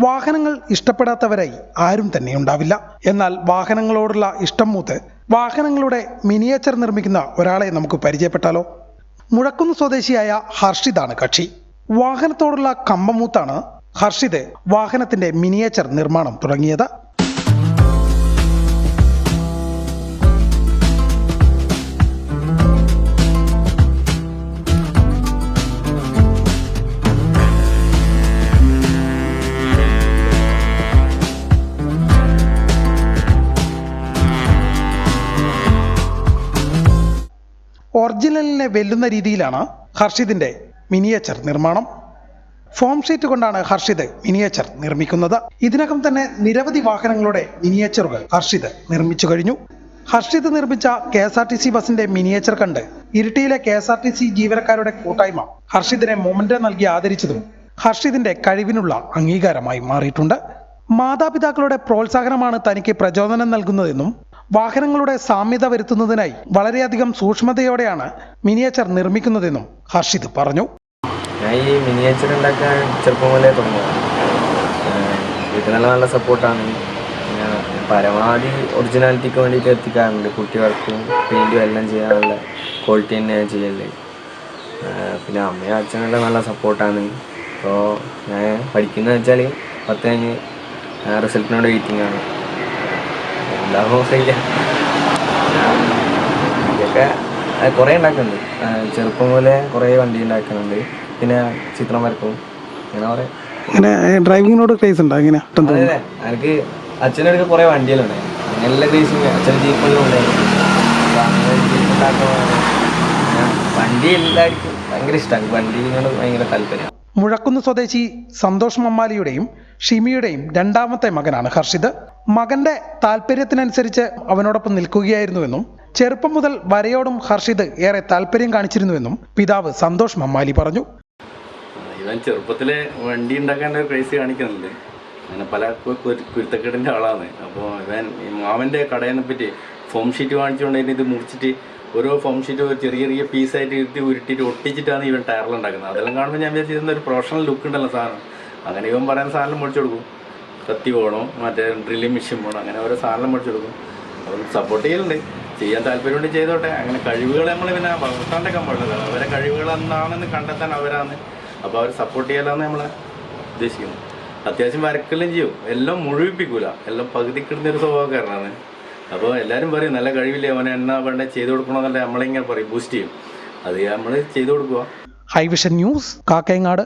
വാഹനങ്ങൾ ഇഷ്ടപ്പെടാത്തവരായി ആരും തന്നെ ഉണ്ടാവില്ല. എന്നാൽ വാഹനങ്ങളോടുള്ള ഇഷ്ടം മൂത്ത് വാഹനങ്ങളുടെ മിനിയേച്ചർ നിർമ്മിക്കുന്ന ഒരാളെ നമുക്ക് പരിചയപ്പെട്ടാലോ? മുഴക്കുന്ന് സ്വദേശിയായ ഹർഷിതാണ് കക്ഷി. വാഹനത്തോടുള്ള കമ്പമൂത്താണ് ഹർഷിത് വാഹനത്തിന്റെ മിനിയേച്ചർ നിർമ്മാണം തുടങ്ങിയത്. ഒറിജിനലിനെ വെല്ലുന്ന രീതിയിലാണ് ഹർഷിതിന്റെ മിനിയേച്ചർ നിർമ്മാണം. ഫോം ഷീറ്റ് കൊണ്ടാണ് ഹർഷിത് മിനിയേച്ചർ നിർമ്മിക്കുന്നത്. ഇതിനകം തന്നെ നിരവധി വാഹനങ്ങളുടെ മിനിയേച്ചറുകൾ ഹർഷിത് നിർമ്മിച്ചു കഴിഞ്ഞു. ഹർഷിത് നിർമ്മിച്ച K S R T C ബസിന്റെ മിനിയേച്ചർ കണ്ട് ഇരിട്ടിയിലെ K S R T C ജീവനക്കാരുടെ കൂട്ടായ്മ ഹർഷിതിനെ മൊമെന്റ് നൽകി ആദരിച്ചതും ഹർഷിതിന്റെ കഴിവിനുള്ള അംഗീകാരമായി മാറിയിട്ടുണ്ട്. മാതാപിതാക്കളുടെ പ്രോത്സാഹനമാണ് തനിക്ക് പ്രചോദനം നൽകുന്നതെന്നും വാഹനങ്ങളുടെ സാമ്യത വരുത്തുന്നതിനായി വളരെയധികം സൂക്ഷ്മതയോടെയാണ് മിനിയേച്ചർ നിർമ്മിക്കുന്നതെന്നും ഹർഷിത് പറഞ്ഞു. ഞാൻ ഈ മിനിയേച്ചർ ഉണ്ടാക്കാൻ ചെറുപ്പം മുതലേ തുടങ്ങിയതാണ് നല്ല നല്ല സപ്പോർട്ടാണ്. പരമാവധി ഒറിജിനാലിറ്റിക്ക് വേണ്ടിയിട്ട് എത്തിക്കാറുണ്ട്. കുട്ടികൾക്കും പെയിന്റും എല്ലാം ചെയ്യാനുള്ള ക്വാളിറ്റി ഞാൻ ചെയ്യൽ. പിന്നെ അമ്മയും അച്ഛനുള്ള നല്ല സപ്പോർട്ടാണ്. അപ്പോൾ ഞാൻ പഠിക്കുന്നത് വെച്ചാൽ പത്ത് കഴിഞ്ഞ് റിസൾട്ടിനോട് വെയിറ്റിംഗ് ആണ്. എന്താകുമോ ഇല്ല. ഇതൊക്കെ കുറേ ഉണ്ടാക്കുന്നുണ്ട് ചെറുപ്പം പോലെ കുറേ വണ്ടി ഉണ്ടാക്കുന്നുണ്ട് പിന്നെ ചിത്രം വരക്കും. അങ്ങനെ കുറേ. അങ്ങനെ ഡ്രൈവിങ്ങിനോട് ക്രേസ് ഉണ്ടോ അങ്ങനെ എനിക്ക് അച്ഛനടുക്ക് കുറേ വണ്ടികളുണ്ടായി നല്ല ഗ്രേസിങ് അച്ഛൻ ജീപ്പുകളും ഉണ്ടായിരുന്നു ജീപ്പ് ഉണ്ടാക്കുമ്പോൾ വണ്ടി എല്ലാവർക്കും ഭയങ്കര ഇഷ്ടമാണ് വണ്ടിനോട് ഭയങ്കര താല്പര്യം. മുഴക്കുന്ന് സ്വദേശി സന്തോഷ് മമ്മാലിയുടെയും ഷിമിയുടെയും രണ്ടാമത്തെ മകനാണ് ഹർഷിത്. മകന്റെ താല്പര്യത്തിനനുസരിച്ച് അവനോടൊപ്പം നിൽക്കുകയായിരുന്നുവെന്നും ചെറുപ്പം മുതൽ വരയോടും ഹർഷിത് ഏറെ താല്പര്യം കാണിച്ചിരുന്നുവെന്നും പിതാവ് സന്തോഷ് മമ്മാലി പറഞ്ഞു. ഇവൻ ചെറുപ്പത്തിലെ വണ്ടി ഉണ്ടാക്കാൻ ക്രൈസ് കാണിക്കുന്നുണ്ട്. അങ്ങനെ പല കു- കു- ആളാണ്. അപ്പോൾ ഇവൻ മാമന്റെ കടയെ പറ്റി ഫോം ഷീറ്റ് വാങ്ങിച്ചുകൊണ്ട് ഇത് മുറിച്ചിട്ട് ഓരോ ഫോം ഷീറ്റ് ചെറിയ ചെറിയ പീസായിട്ട് ഇരുത്തി ഉരുട്ടിയിട്ട് ഒട്ടിച്ചിട്ടാണ് ഇവൻ ടയറിൽ ഉണ്ടാക്കുന്നത്. അതെല്ലാം കാണുമ്പോൾ ഞാൻ വിചാരിച്ചിരുന്ന ഒരു പ്രൊഫഷണൽ ലുക്ക് ഉണ്ടല്ലോ സാധനം. അങ്ങനെ ഇവൻ പറയുന്ന സാധനം മേടിച്ചു കൊടുക്കും. കത്തി പോകണോ മറ്റേ ഡ്രില്ലിംഗ് മെഷീൻ പോകണോ അങ്ങനെ ഓരോ സാധനം മേടിച്ചു കൊടുക്കും സപ്പോർട്ട് ചെയ്യലുണ്ട്. ചെയ്യാൻ താല്പര്യമുണ്ട് ചെയ്തോട്ടെ. അങ്ങനെ കഴിവുകൾ നമ്മൾ പിന്നെ വളർത്താണ്ടൊക്കെ പാടില്ല അവരെ കഴിവുകൾ എന്താണെന്ന് കണ്ടെത്താൻ അവരാണ്. അപ്പോൾ അവർ സപ്പോർട്ട് ചെയ്യലാന്ന് നമ്മൾ ഉദ്ദേശിക്കുന്നത് അത്യാവശ്യം വരക്കെല്ലാം ചെയ്യും. എല്ലാം മുഴുവിപ്പിക്കൂല. എല്ലാം പകുതി ഒരു സ്വഭാവക്കാരനാണ്. അപ്പോൾ എല്ലാവരും പറയും നല്ല കഴിവില്ലേ അവനെ എണ്ണ വേണ്ട ചെയ്തു കൊടുക്കണമെന്നല്ല. നമ്മളിങ്ങനെ പറയും ബൂസ്റ്റ് ചെയ്യും. അത് നമ്മൾ ചെയ്തു കൊടുക്കുക ഹൈവിഷൻ ന്യൂസ് കാക്കയങ്ങാട്.